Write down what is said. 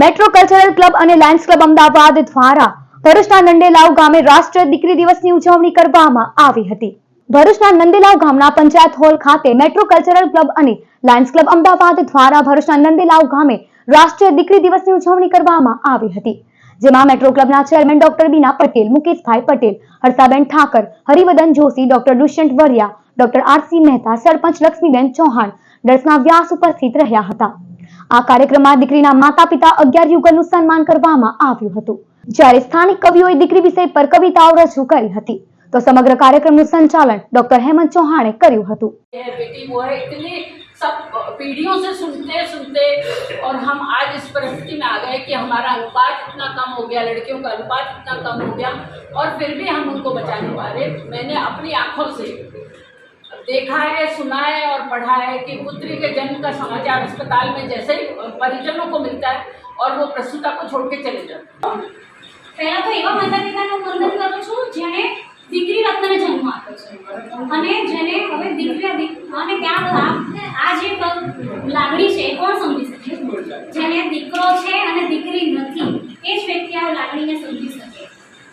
Metro cultural club અને lions club Ahmedabad દ્વારા ભરૂચના નંદેલાવ ગામે રાષ્ટ્રીય દીકરી દિવસની ઉજવણી કરવામાં આવી હતી. ભરૂચના નંદેલાવ ગામના પંચાયત હોલ ખાતે મેટ્રો કલ્ચરલ ક્લબ અને લાયન્સ ક્લબ અમદાવાદ દ્વારા ભરૂચના નંદેલાવ ગામે રાષ્ટ્રીય દીકરી દિવસની ઉજવણી કરવામાં આવી હતી. જેમાં metro ક્લબના chairman doctor Bina Patel, Mukeshbhai Patel, Harshaben Thakar, Harivadan Joshi, doctor Dushyant Variya doctor R C Mehta, sarpanch Laxmiben Chauhan Darshana Vyas ઉપસ્થિત રહ્યા હતા. આ કાર્યક્રમમાં દીકરીના માતા પિતા અગિયાર યુગલનું સન્માન કરવામાં આવ્યું હતું જ્યારે સ્થાનિક કવિઓએ દીકરી વિષય પર કવિતાઓ રજૂ કરી હતી તો સમગ્ર કાર્યક્રમનું સંચાલન ડોક્ટર હેમંત ચૌહાણે કર્યું હતું है बेटी वो है इतनी सब पीढ़ियों से सुनते सुनते और हम आज इस परिस्थिति में आ गए कि हमारा अनुपात इतना कम हो गया लड़कियों का अनुपात इतना कम हो गया और फिर भी हम उनको बचा नहीं पा रहे मैंने अपनी आंखों से देखा है सुना है और पढ़ा है कि पुत्री के जन्म का समाचार अस्पताल में जैसे ही परिजनों को मिलता है और वो प्रसूता को छोड़ के चले जाते हैं પહેલા તો એવા માતા પિતાનું વંદન કરું છું જેણે દીકરી રત્નને જન્મ આપ્યો છે અને જેને હવે દીકરી દીક- અને ત્યાં આ આ જે ક- લાગણી છે એ કોણ સમજી શકે જેને દીકરો છે અને દીકરી નથી એ જ વ્યક્તિ આ લાગણીને સમજી